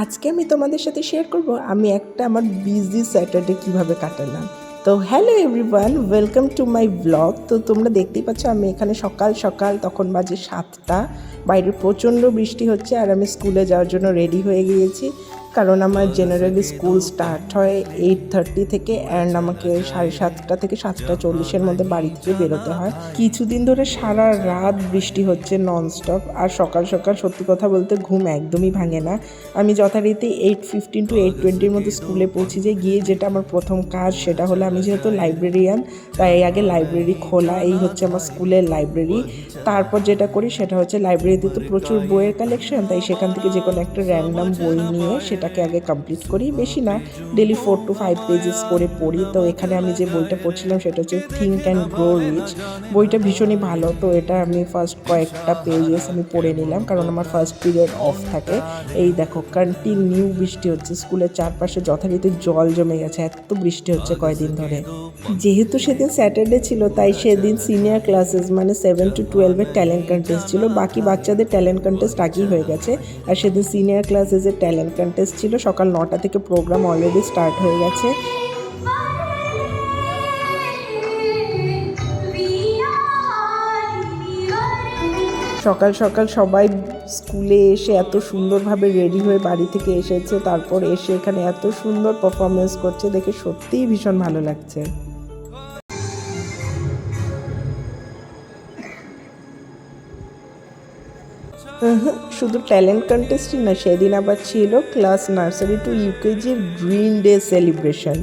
আজকে আমি তোমাদের সাথে শেয়ার করব, আমি একটা আমার বিজি স্যাটারডে কীভাবে কাটালাম। তো hello everyone welcome to my blog তো তোমরা দেখতেই পাচ্ছ, আমি এখানে সকাল সকাল, তখন বাজে সাতটা, বাইরে প্রচণ্ড বৃষ্টি হচ্ছে, আর আমি স্কুলে যাওয়ার জন্য রেডি হয়ে গিয়েছি। কারণ আমার জেনারেলি স্কুল স্টার্ট হয় এইট থার্টি থেকে অ্যান্ড আমাকে সাড়ে সাতটা থেকে সাতটা চল্লিশের মধ্যে বাড়ি থেকে বেরোতে হয়। কিছুদিন ধরে সারা রাত বৃষ্টি হচ্ছে ননস্টপ আর সকাল সকাল সত্যি কথা বলতে ঘুম একদমই ভাঙে না। আমি যথারীতি এইট ফিফটিন টু এইট টোয়েন্টির মধ্যে স্কুলে পৌঁছে যাই গিয়ে যেটা আমার প্রথম কাজ সেটা হলো আমি যেহেতু লাইব্রেরিয়ান তাই আগে লাইব্রেরি খোলা, এই হচ্ছে আমার স্কুলের লাইব্রেরি তারপর যেটা করি সেটা হচ্ছে লাইব্রেরিতে তো প্রচুর বইয়ের কালেকশন তাই সেখান থেকে যে কোনো একটা র্যান্ডাম বই নিয়ে সেটাকে আগে কমপ্লিট করি, বেশি না। Daily four to five pages করে পড়ি। তো এখানে আমি যে বইটা পড়ছিলাম, সেটা হচ্ছে থিঙ্ক অ্যান্ড গ্রো রিচ বইটা ভীষণই ভালো। তো এটা আমি ফার্স্ট কয়েকটা পেজেস আমি পড়ে নিলাম, কারণ আমার ফার্স্ট পিরিয়ড অফ থাকে। এই দেখো কন্টিনিউ বৃষ্টি হচ্ছে। স্কুলের চারপাশে যথারীতি জল জমে গেছে। এত বৃষ্টি হচ্ছে কয়দিন ধরে। যেহেতু সেদিন স্যাটারডে ছিল, তাই সেদিন সিনিয়র ক্লাসেস মানে সেভেন টু টুয়েলভের ট্যালেন্ট কন্টেস্ট ছিল। বাকি বাচ্চাদের ট্যালেন্ট কন্টেস্ট আগেই হয়ে গেছে। আর সেদিন সিনিয়র ক্লাসেসের ট্যালেন্ট কন্টেস্ট ছিল সকাল নটা থেকে প্রোগ্রাম অলরেডি স্টার্ট হয়ে গেছে। সকাল সকাল সবাই স্কুলে এসে এত সুন্দরভাবে রেডি হয়ে বাড়ি থেকে এসেছে। তারপর এসে এখানে এত সুন্দর পারফরমেন্স করছে। দেখে সত্যিই ভীষণ ভালো লাগছে। শুধু ট্যালেন্ট কন্টেস্টই না, সেদিন আবার ছিল ক্লাস নার্সারি টু ইউকেজির গ্রিন ডে সেলিব্রেশন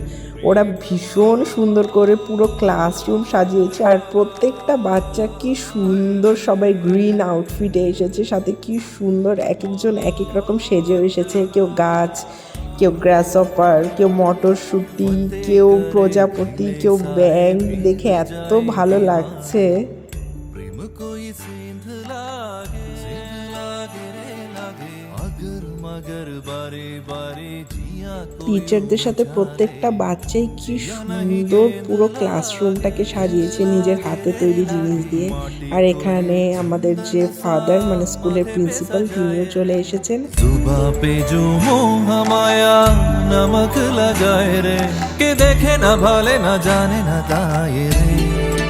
ওরা ভীষণ সুন্দর করে পুরো ক্লাসরুম সাজিয়েছে আর প্রত্যেকটা বাচ্চা কি সুন্দর সবাই গ্রিন আউটফিটে এসেছে, সাথে কি সুন্দর এক একজন এক এক রকম সেজেও এসেছে, কেউ গাছ, কেউ গ্রাসঅপার কেউ মটরশুঁটি, কেউ প্রজাপতি, কেউ ব্যাং দেখে এত ভালো লাগছে। টিচারদের সাথে প্রত্যেকটা বাচ্চাই কি সুন্দর পুরো ক্লাসরুমটাকে সাজিয়েছে নিজের হাতে তৈরি জিনিস দিয়ে। আর এখানে আমাদের যে ফাদার মানে স্কুলের প্রিন্সিপাল তিনিও চলে এসেছেন। নমক লাগায় রে। কে দেখে না ভালে না জানে না তাই রে।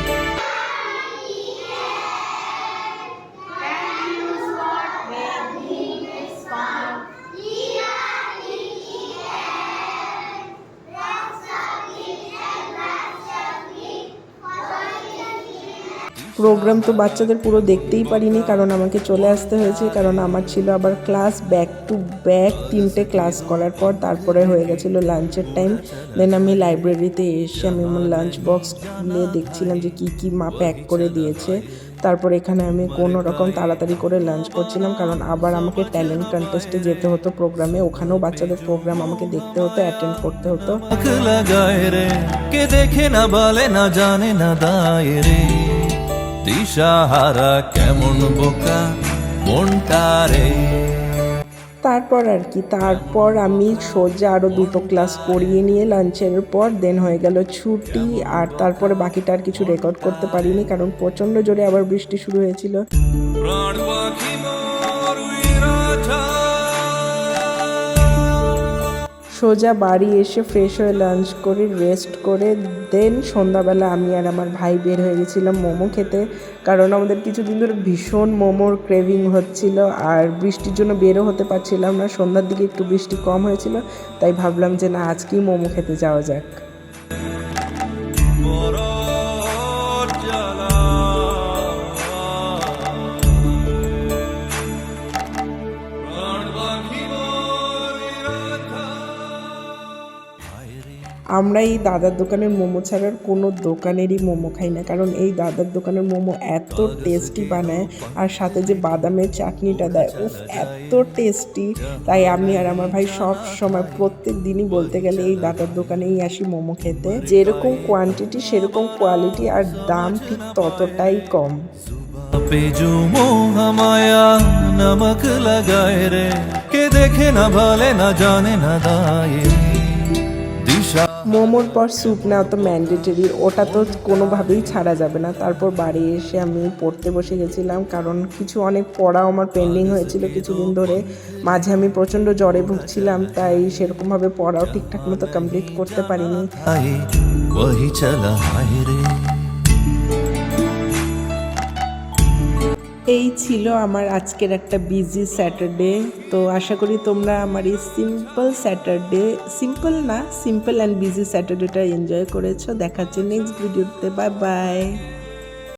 প্রোগ্রাম তো বাচ্চাদের পুরো দেখতেই পারিনি, কারণ আমাকে চলে আসতে হয়েছে, কারণ আমার ছিল আবার ক্লাস ব্যাক টু ব্যাক তিনটে ক্লাস করার পর তারপরে হয়ে গেছিল লাঞ্চের টাইম দেন আমি লাইব্রেরিতে এসে আমি আমার লাঞ্চ বক্স খুলে দেখছিলাম যে কী কী মা প্যাক করে দিয়েছে। তারপর এখানে আমি কোনো রকম তাড়াতাড়ি করে লাঞ্চ করছিলাম, কারণ আবার আমাকে ট্যালেন্ট কন্টেস্টে যেতে হতো প্রোগ্রামে ওখানেও বাচ্চাদের প্রোগ্রাম আমাকে দেখতে হতো অ্যাটেন্ড করতে হতো। কে দেখে না বলে, না জানে, না দায় রে। দিশাহারা কেমন বোকা তারপর আর কি তারপর আমি সোজা আরও দুটো ক্লাস করিয়ে নিয়ে লাঞ্চের পর দেন হয়ে গেল ছুটি। আর তারপরে বাকিটা আর কিছু রেকর্ড করতে পারিনি কারণ প্রচণ্ড জোরে আবার বৃষ্টি শুরু হয়েছিল। সোজা বাড়ি এসে ফ্রেশ হয়ে লাঞ্চ করে রেস্ট করে দেন সন্ধ্যাবেলা আমি আর আমার ভাই বের হয়ে গেছিলাম মোমো খেতে। কারণ আমাদের কিছুদিন ধরে ভীষণ মোমোর ক্রেভিং হচ্ছিল আর বৃষ্টির জন্য বেরও হতে পারছিলাম না। সন্ধ্যার দিকে একটু বৃষ্টি কম হয়েছিল, তাই ভাবলাম যে না, আজকেই মোমো খেতে যাওয়া যাক। আমরা এই দাদার দোকানের মোমো ছাড়ার কোনো দোকানেরই মোমো খাই না কারণ এই দাদার দোকানের মোমো এত টেস্টি বানায় আর সাথে যে বাদামের চাটনিটা দেয় উফ এত টেস্টি তাই আমি আর আমার ভাই সব সময় প্রত্যেক দিনই বলতে গেলে এই দাদার দোকানেই আসি মোমো খেতে যেরকম কোয়ান্টিটি সেরকম কোয়ালিটি আর দাম ঠিক ততটাই কম पे जो मोह माया नमक लगाए रे के देखे ना भाले ना जाने ना दाए रे दिशा মোমোর পর স্যুপ নেওয়া তো ম্যান্ডেটরি ওটা তো কোনোভাবেই ছাড়া যাবে না। তারপর বাড়ি এসে আমি পড়তে বসে গেছিলাম, কারণ কিছু অনেক পড়াও আমার পেন্ডিং হয়েছিল কিছুদিন ধরে। মাঝে আমি প্রচণ্ড জ্বরে ভুগছিলাম, তাই সেরকমভাবে পড়াও ঠিকঠাক মতো কমপ্লিট করতে পারিনি। এই ছিল আমার আজকের একটা বিজি স্যাটারডে তো আশা করি তোমরা আমার এই সিম্পল স্যাটারডে সিম্পল না সিম্পল অ্যান্ড বিজি স্যাটারডেটা এনজয় করেছ। দেখাচ্ছি নেক্সট ভিডিওতে বাই বাই